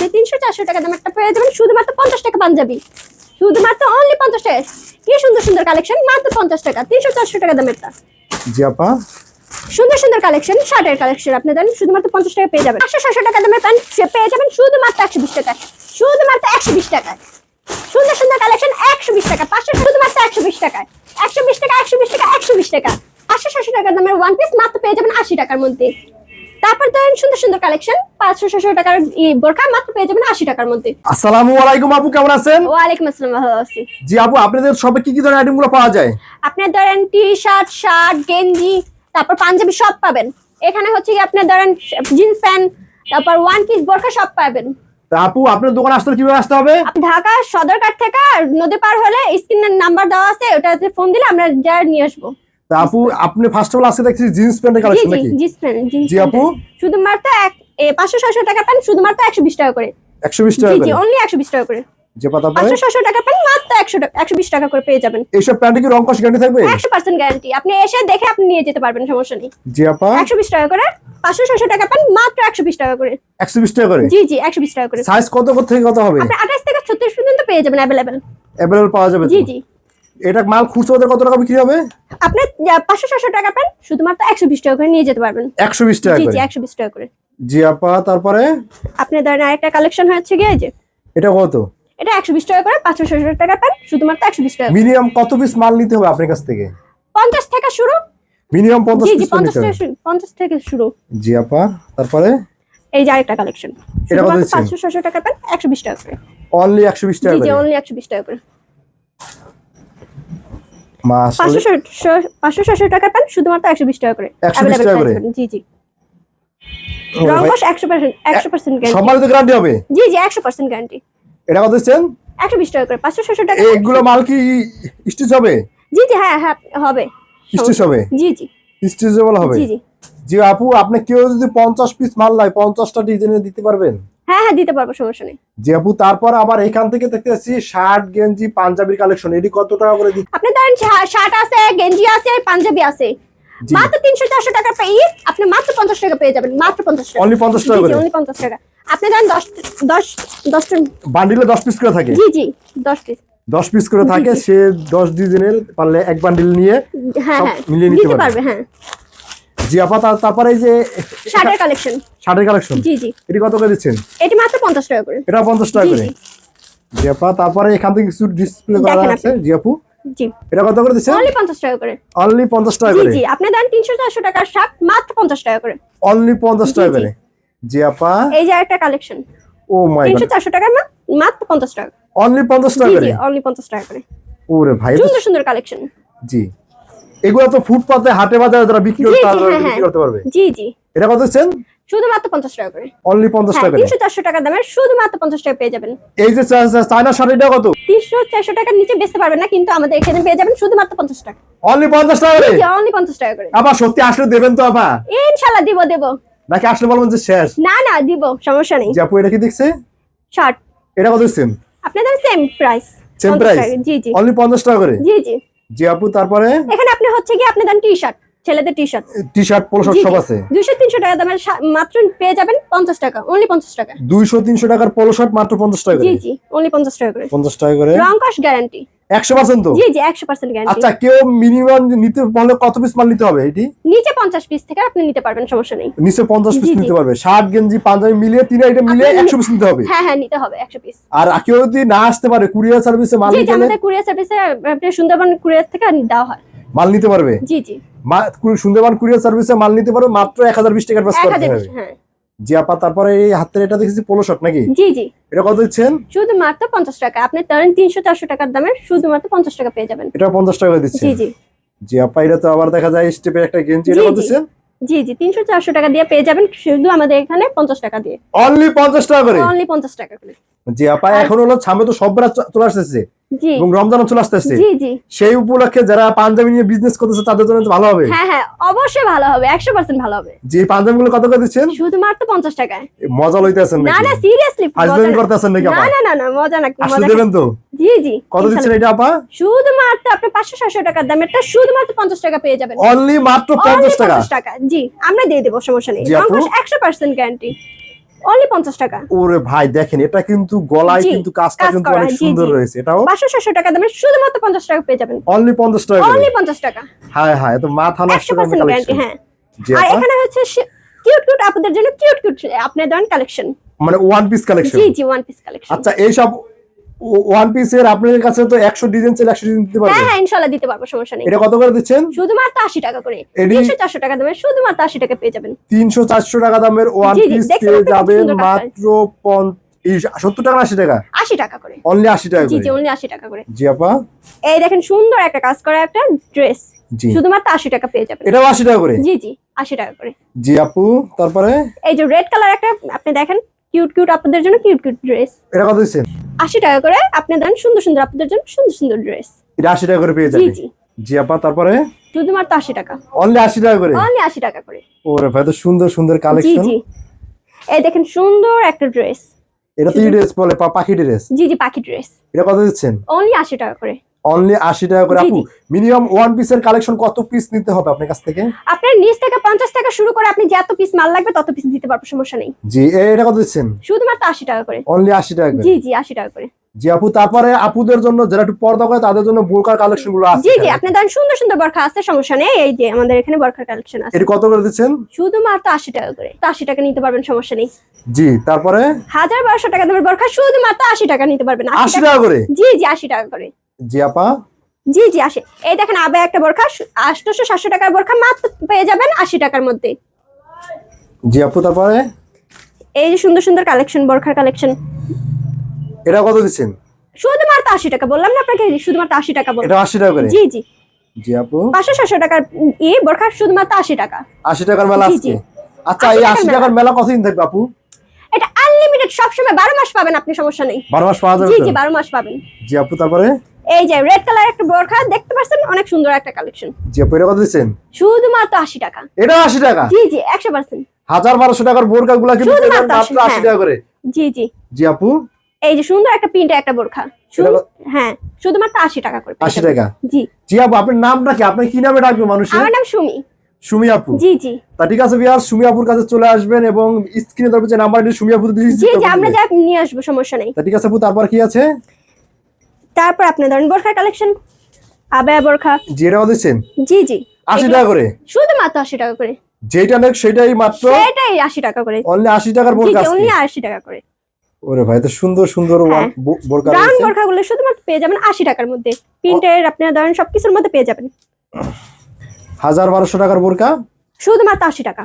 আপনি তিনশো চারশো টাকা দাম একটা পেয়ে যাবেন শুধুমাত্র পঞ্চাশ টাকা পাঞ্জাবি। শুধুমাত্র অনলি পঞ্চাশ টাকা। কি সুন্দর সুন্দর কালেকশন মাত্র পঞ্চাশ টাকা। তিনশো চারশো টাকা দামেরটা। জি আপা। সুন্দর সুন্দর কালেকশন শার্টের কালেকশন আপনি দেন শুধুমাত্র পঞ্চাশ টাকা পেয়ে যাবেন। একশো ছশো টাকা দামের প্যান্ট পেয়ে যাবেন শুধুমাত্র একশো বিশ টাকা শুধুমাত্র একশো বিশ টাকায়। সুন্দর সুন্দর কালেকশন একশো বিশ টাকা। পাঁচশো শুধুমাত্র একশো বিশ টাকায়। একশো বিশ টাকা একশো বিশ টাকা একশো বিশ টাকা। পাঁচশো ছশো টাকা দামের ওয়ান পিস মাত্র পেয়ে যাবেন আশি টাকার মধ্যে। তারপর ধরেন সুন্দর সুন্দর কালেকশন পাঁচশো ছশো টাকার ই বোরকা মাত্র পেয়ে যাবেন আশি টাকার মধ্যে। আসসালামু আলাইকুম আপু কেমন আছেন? ওয়ালাইকুম আসসালাম ভালো আছি। জি আপু আপনাদের সবে কি কি ধরনের আইটেমগুলো পাওয়া যায়? আপনার ধরেন টি শার্ট শার্ট গেঞ্জি তারপর পাঞ্জাবি সব পাবেন। এখানে হচ্ছে কি আপনার ধরেন জিন্স প্যান্ট তারপর ওয়ান পিস বোরখা সব পাবেন। তা আপু আপনার দোকান আসতে হলে কীভাবে আসতে হবে? ঢাকা সদরঘাট থেকে নদী পার হলে স্ক্রিনের নাম্বার দেওয়া আছে ওটাতে ফোন দিলে আমরা যা নিয়ে আসব। তা আপু আপনি ফার্স্ট অফ অল আজকে দেখছি জিন্স প্যান্টের কালেকশন নাকি? জিন্স প্যান্ট জি আপু। শুধুমাত্র এক পাঁচশো ছশো টাকা প্যান্ট শুধুমাত্র একশো বিশ টাকা করে। একশো বিশ টাকা জি অনলি একশো বিশ টাকা করে। যে পাতা পাঁচশো ছশো টাকা প্যান্ট মাত্র একশো একশো বিশ টাকা করে পেয়ে যাবেন। এইসব প্যান্টে কি রং কষ গ্যারান্টি থাকবে? একশো পার্সেন্ট গ্যারান্টি আপনি এসে দেখে আপনি নিয়ে যেতে পারবেন সমস্যা নেই। জি আপা। একশো বিশ টাকা করে পাঁচশো ছশো টাকা পান মাত্র একশো বিশ টাকা করে। একশো বিশ টাকা করে? জি জি একশো বিশ টাকা করে। সাইজ কত কত থেকে কত হবে? আঠাশ থেকে ছত্রিশ পর্যন্ত পেয়ে যাবেন অ্যাভেলেবেল অ্যাভেলেবল পাওয়া যাবে জি জি। এটা মাল খুচরো বাজারে কত টাকা বিক্রি হবে? আপনি পাঁচশো ছশো টাকা পান শুধুমাত্র একশো বিশ টাকা করে নিয়ে যেতে পারবেন। একশো বিশ টাকা জি করে? জি একশো বিশ টাকা করে। জি আপা তারপরে? আপনি ধরেন আরেকটা কালেকশন হচ্ছে গিয়ে যে। এটা কত? এটা একশো বিশ টাকা করে পাঁচশো ছশো টাকা পান শুধুমাত্র একশো বিশ টাকা মিনিমাম কত পিস মাল নিতে হবে আপনার কাছ থেকে? পঞ্চাশ থেকে শুরু। মিনিমাম পঞ্চাশ জি জি পিস পঞ্চাশ নিতে থেকে হবে। শুরু পঞ্চাশ থেকে শুরু। জি আপা তারপরে? এই যে আরেকটা কালেকশন এটা কত? পাঁচশো ছশো টাকা পান একশো বিশ টাকা করে। অনলি একশো বিশ টাকা জি অনলি একশো বিশ টাকা করে। পাঁচশো ছশো টাকা পান শুধুমাত্র একশো বিশ টাকা করে। 120 Available টাকা পেয়ে করে? যাবেন। জি জি। একশো পার্সেন্ট একশো পার্সেন্ট গ্যারান্টি হবে? জি জি একশো পার্সেন্ট গ্যারান্টি এটা কত দিচ্ছেন? একশো বিশ টাকা করে পাঁচশো ছশো টাকা। এইগুলো মাল কি স্টিচ হবে? জি জি হ্যাঁ হ্যাঁ হবে। স্টিচ হবে? জি জি। স্টিচেবল হবে? জি জি। জি আপু আপনি কেউ যদি পঞ্চাশ পিস মাল নেয় পঞ্চাশটা ডিজাইনে দিতে পারবেন? হ্যাঁ হ্যাঁ দিতে পারব সমস্যা নেই। জি আপু তারপর আবার এখান থেকে দেখতে পাচ্ছি শার্ট গেঞ্জি পাঞ্জাবির কালেকশন এটি কত টাকা করে দিচ্ছে? আপনি ধরেন শার্ট আছে গেঞ্জি আছে পাঞ্জাবি আছে। মাত্র টাকা পেয়ে আপনি মাত্র পঞ্চাশ টাকা পেয়ে যাবেন মাত্র পঞ্চাশ টাকা। Only 50 টাকা করে? অনলি পঞ্চাশ টাকা। আপনি বান্ডিলে দশ পিস করে থাকে? জি জি দশ পিস দশ পিস করে থাকে সে দশ ডিজাইনের পারলে এক বান্ডিল নিয়ে হ্যাঁ হ্যাঁ। মিলিয়ে নিতে। পারবে হ্যাঁ। জি আপা তারপরে এই যে শার্টের কালেকশন শার্টের কালেকশন জি জি। এটি কত করে দিচ্ছেন? এটি মাত্র পঞ্চাশ টাকা করে। এটা পঞ্চাশ টাকা করে? জি। জি তারপরে এখান থেকে কিছু ডিসপ্লে করা আছে জি আপু জি। এটা কত করে দিচ্ছেন? অনলি পঞ্চাশ টাকা করে। অনলি পঞ্চাশ টাকা করে। জি। আপনি দেন তিনশো চারশো টাকার শার্ট মাত্র পঞ্চাশ টাকা করে। অনলি পঞ্চাশ জি, টাকা জি। করে। জি আপা এই যে একটা কালেকশন ও মাই তিনশো চারশো টাকা না মাত্র পঞ্চাশ টাকা। অনলি পঞ্চাশ টাকা জি করে? জি অনলি পঞ্চাশ টাকা করে। ওরে ভাই সুন্দর সুন্দর কালেকশন জি। এগুলো তো ফুটপাতে হাটে বাজারে যারা বিক্রি করতে হ্যাঁ বিক্রি করতে পারবে? হ্যাঁ জি জি। এটা কত দিচ্ছেন? শুধুমাত্র পঞ্চাশ টাকা করে। অনলি পঞ্চাশ হ্যাঁ টাকা করে। তিনশো চারশো টাকা দামের শুধুমাত্র পঞ্চাশ টাকা পেয়ে যাবেন। এই যে চায়না এটা কত? তিনশো চারশো টাকার নিচে বেচতে পারবেন না কিন্তু আমাদের এখানে পেয়ে যাবেন শুধুমাত্র পঞ্চাশ টাকা। অনলি পঞ্চাশ টাকা করে? অনলি পঞ্চাশ টাকা করে। আবার সত্যি আসলে দেবেন তো আপা? ইনশাল্লাহ দিব দেব। নাকি আসলে বলবেন যে শেষ? না না দিব সমস্যা নেই। আপু এটা কি দেখছে শার্ট এটা কত দিচ্ছেন? আপনাদের সেম প্রাইস সেম প্রাইস জি জি। অনলি পঞ্চাশ টাকা করে? জি জি। জি আপু তারপরে? এখানে আপনি হচ্ছে কি আপনি দেন টি শার্ট ছেলেদের T shirt T shirt shirt সব আছে? দুইশো তিনশো টাকা দামের মাত্র পেয়ে যাবেন পঞ্চাশ টাকা অনলি পঞ্চাশ টাকা। দুইশো তিনশো টাকার পোলো শার্ট মাত্র পঞ্চাশ টাকা জি করে? জি অনলি পঞ্চাশ টাকা করে। পঞ্চাশ টাকা করে? রং কস গ্যারান্টি একশো পার্সেন্ট তো? জি জি একশো পার্সেন্ট গ্যারান্টি আচ্ছা কেউ মিনিমাম নিতে পারলে কত পিস মাল নিতে হবে এটি? নিচে পঞ্চাশ পিস থেকে আপনি নিতে পারবেন সমস্যা নেই। নিচে পঞ্চাশ পিস। নিতে পারবে। শার্ট গেঞ্জি পাঞ্জাবি মিলিয়ে তিন আইটেম মিলিয়ে একশো পিস নিতে হবে। হ্যাঁ হ্যাঁ নিতে হবে একশো পিস আর কেউ যদি না আসতে পারে কুরিয়ার সার্ভিসে মাল নিতে আমাদের কুরিয়ার সার্ভিসে আপনার সুন্দরবন কুরিয়ার থেকে দেওয়া হয়। মাল নিতে পারবে? জি জি। সুন্দরবন কুরিয়ার সার্ভিসে মাল নিতে পারবে মাত্র এক হাজার বিশ টাকার পাস করতে হবে। হ্যাঁ। জি আপা তারপরে এই হাতের এটা দেখেছি পোলো শট নাকি? জি জি। এটা কত দিচ্ছেন? শুধুমাত্র পঞ্চাশ টাকা। আপনি ধরেন তিনশো চারশো টাকার দামের শুধুমাত্র পঞ্চাশ টাকা পেয়ে যাবেন। এটা পঞ্চাশ টাকা দিচ্ছেন। জি জি। জি আপা এটা তো আবার দেখা যায় স্টেপের একটা গেঞ্জি এটা কত দিচ্ছেন? জি জি তিনশো চারশো টাকা দিয়ে পেয়ে যাবেন শুধু আমাদের এখানে পঞ্চাশ টাকা দিয়ে। অনলি পঞ্চাশ টাকা করে? অনলি পঞ্চাশ টাকা করে। জি আপা এখন হলো সামনে তো সব চ- চলে আসতেছে। এবং রমজানও চলে আসতেছে। সেই উপলক্ষে যারা পাঞ্জাবি নিয়ে বিজনেস করতেছে তাদের জন্য ভালো হবে। হ্যাঁ হ্যাঁ অবশ্যই ভালো হবে একশো পার্সেন্ট ভালো হবে। যে পাঞ্জাবি গুলো কত করে দিচ্ছেন? শুধুমাত্র পঞ্চাশ টাকায়। এ, মজা লইতেছেন না না সিরিয়াসলি ফাজলামি করতেছেন নাকি আপা? না না না মজা না আসলে দেবেন তো? জি জি কত দিচ্ছেন এটা আপা? শুধুমাত্র আপনি পাঁচশো ছশো টাকার দামেরটা শুধুমাত্র পঞ্চাশ টাকা পেয়ে যাবেন। অনলি মাত্র Only পঞ্চাশ টাকা? 50 টাকা। জি আমরা দিয়ে দেবো সমস্যা নেই। জি, আপু। একশো পার্সেন্ট গ্যারান্টি অনলি পঞ্চাশ টাকা। ওরে ভাই দেখেন এটা কিন্তু গলায় কিন্তু কাজটা কিন্তু অনেক সুন্দর রয়েছে। এটাও পাঁচশো ছশো টাকা দামের শুধুমাত্র পঞ্চাশ টাকা পেয়ে যাবেন। অনলি পঞ্চাশ টাকা অনলি পঞ্চাশ টাকা। হ্যাঁ হ্যাঁ তো মাথা নষ্ট করে কালেকশন হ্যাঁ। আর এখানে হচ্ছে কিউট কিউট আপনাদের জন্য কিউট কিউট আপনার ধরেন কালেকশন মানে ওয়ান পিস কালেকশন জি জি ওয়ান পিস কালেকশন আচ্ছা এইসব ওয়ান পিসের আপনাদের কাছে তো একশো ডিজাইন চাইলে একশো ডিজাইন দিতে হ্যাঁ পারবেন হ্যাঁ ইনশাল্লাহ দিতে পারব সমস্যা নেই। এটা কত করে দিচ্ছেন? শুধুমাত্র আশি টাকা করে। এডি- তিনশো চারশো টাকা দামের শুধুমাত্র আশি টাকা পেয়ে যাবেন। তিনশো চারশো টাকা দামের ওয়ান পিস পেয়ে যাবেন মাত্র সত্তর টাকা না আশি টাকা? আশি টাকা করে। অনলি আশি টাকা জি জি অনলি আশি টাকা করে। জি আপা। এই দেখেন সুন্দর একটা কাজ করা একটা ড্রেস শুধুমাত্র আশি টাকা পেয়ে যাবেন। এটাও আশি টাকা করে? জি জি আশি টাকা করে। জি আপু তারপরে? এই যে রেড কালার একটা আপনি দেখেন কিউট কিউট আপনাদের জন্য কিউট কিউট ড্রেস এটা কত দিচ্ছেন? আশি টাকা করে আপনি দেন সুন্দর সুন্দর আপনাদের জন্য সুন্দর সুন্দর ড্রেস এটা আশি টাকা করে পেয়ে যাবেন যাবে। জি জি। আপা তারপরে? শুধুমাত্র আশি টাকা। অনলি আশি টাকা করে? অনলি আশি টাকা করে। ওরে ভাই তো সুন্দর সুন্দর জি কালেকশন জি। এই দেখেন সুন্দর একটা ড্রেস এটা তো ড্রেস বলে পাখি ড্রেস জি জি পাখি ড্রেস এটা কত দিচ্ছেন? অনলি আশি টাকা করে। অনলি আশি টাকা করে আপু। মিনিমাম ওয়ান পিসের কালেকশন কত পিস নিতে হবে আপনার কাছ থেকে? আপনার নিচ থেকে পঞ্চাশ টাকা শুরু করে আপনি যত পিস মাল লাগবে তত পিস দিতে পারব সমস্যা নেই। জি এটা কত দিচ্ছেন? শুধুমাত্র আশি টাকা করে। অনলি আশি টাকা করে? জি জি আশি টাকা করে। জি আপু তারপরে আপুদের জন্য যারা একটু পর্দা করে তাদের জন্য বোরকার কালেকশনগুলো আছে জি জি আপনি ধরেন সুন্দর সুন্দর বরখা আছে সমস্যা নেই। এই যে আমাদের এখানে বরখার কালেকশন আছে। এটা কত করে দিচ্ছেন? শুধুমাত্র আশি টাকা করে। তো আশি টাকা নিতে পারবেন সমস্যা নেই। জি তারপরে? হাজার বারোশো টাকা দামের বরখা শুধুমাত্র আশি টাকা নিতে পারবেন। আশি আশি টাকা টাকা করে? জি জি আশি টাকা করে। জি জি জি আসে। এই দেখেন আবে একটা বোরখা আটশোশো সাতশো টাকার বোরখা মাত্র পেয়ে যাবেন আশি টাকার মধ্যে। জি আপু তারপরে? এই যে সুন্দর সুন্দর কালেকশন বোরখার কালেকশন। এটা কত দিচ্ছেন? শুধুমাত্র আশি টাকা বললাম না আপনাকে শুধুমাত্র আশি টাকা বললাম। এটা আশি টাকা করে? জি জি। জি আপু। পাঁচশো ছশো টাকার ই বোরখা শুধুমাত্র আশি টাকা। আশি টাকার মেলা আজকে? আচ্ছা 80 এই টাকার আশি। টাকার মেলা কতদিন থাকবে আপু? এটা আনলিমিটেড সবসময় বারো মাস পাবেন আপনি সমস্যা নেই। বারো মাস পাওয়া যাবে জি জি বারো মাস পাবেন। জি আপু তারপরে? এই যে রেড কালার একটা বোরখা দেখতে পাচ্ছেন অনেক সুন্দর একটা কালেকশন জি এটা কত দিচ্ছেন? শুধুমাত্র আশি টাকা। এটা আশি টাকা? জি জি একশো পার্সেন্ট। হাজার বারোশো টাকার বোরকা গুলা কিন্তু মাত্র 80 হ্যাঁ। টাকা করে। জি জি। জি আপু? এই যে সুন্দর একটা প্রিন্টের একটা বোরখা। হ্যাঁ শুধুমাত্র আশি টাকা করে পেয়ে আশি যাবেন। টাকা জি। জি আপু আপনার নামটা কি? আপনি কি নামে ডাকবে মানুষ আমার নাম সুমি। সুমি আপু। জি জি। তা ঠিক আছে বিহার সুমি আপুর কাছে চলে আসবেন এবং স্ক্রিনে তারপর যে নাম্বারটি সুমি আপু দিয়ে জি জি আমরা যা নিয়ে আসব সমস্যা নেই। তা ঠিক আছে আপু তারপর কি আছে? তারপর আপনি ধরেন বোরখার কালেকশন আবায়া বোরখা। কত দিচ্ছেন? জি জি। আশি এগুলো টাকা করে? শুধুমাত্র আশি টাকা করে। যেটা নেক সেটাই মাত্র? সেটাই আশি টাকা করে। অনলি আশি টাকার জি বোরকা জি অনলি আশি টাকা করে। ওরে ভাই তো সুন্দর সুন্দর হ্যাঁ। বো- বোরকা ব্রাউন বোরখা গুলো শুধুমাত্র পেয়ে যাবেন আশি টাকার মধ্যে। প্রিন্টের আপনার ধরেন সবকিছুর মধ্যে পেয়ে যাবেন। হাজার বারোশো টাকার বোরকা শুধুমাত্র আশি টাকা।